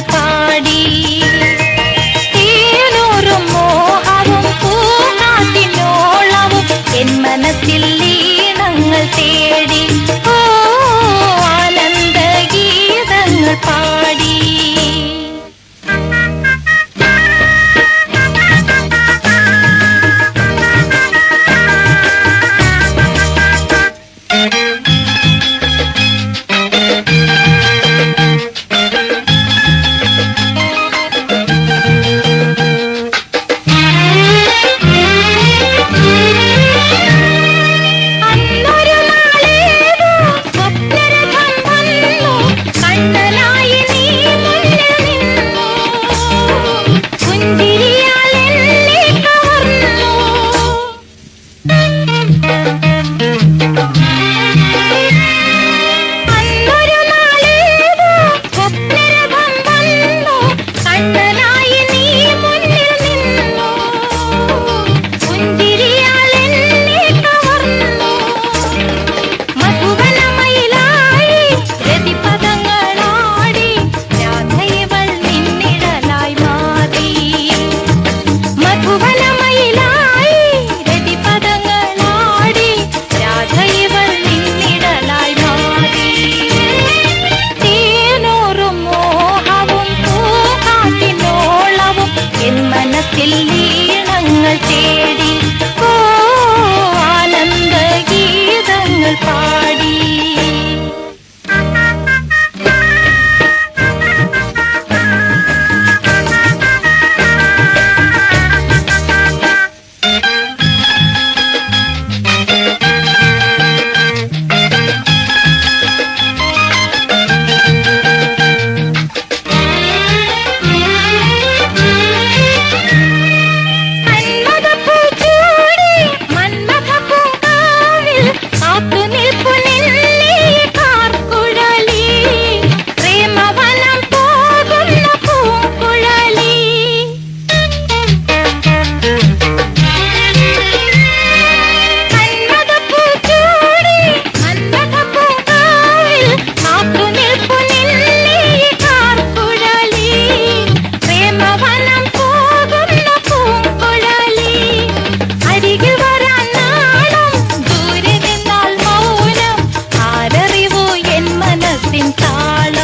പാടി. തീനൂറും മോഹവും പൂനാട്ടിനോളവും എൻ മനസ്സിൽ ലീണങ്ങൾ തേടി. ഓ ആനന്ദ ഗീതങ്ങൾ പാടി. Thank you.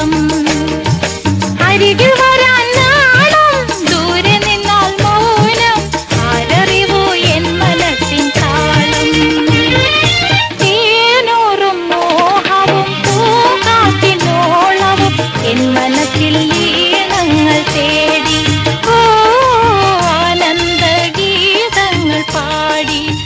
നാളം അരികിൽ വരാൻ നാളം ദൂരെ നിന്നാൽ മൗനം. ആരറിവോ എൻ മനസ്സിൻ താളം. തീനൂറും മോഹവും പൂക്കാത്തിനോളവും എൻ മനസ്സിൽ ഈണങ്ങൾ തേടി. ആനന്ദഗീതങ്ങൾ പാടി.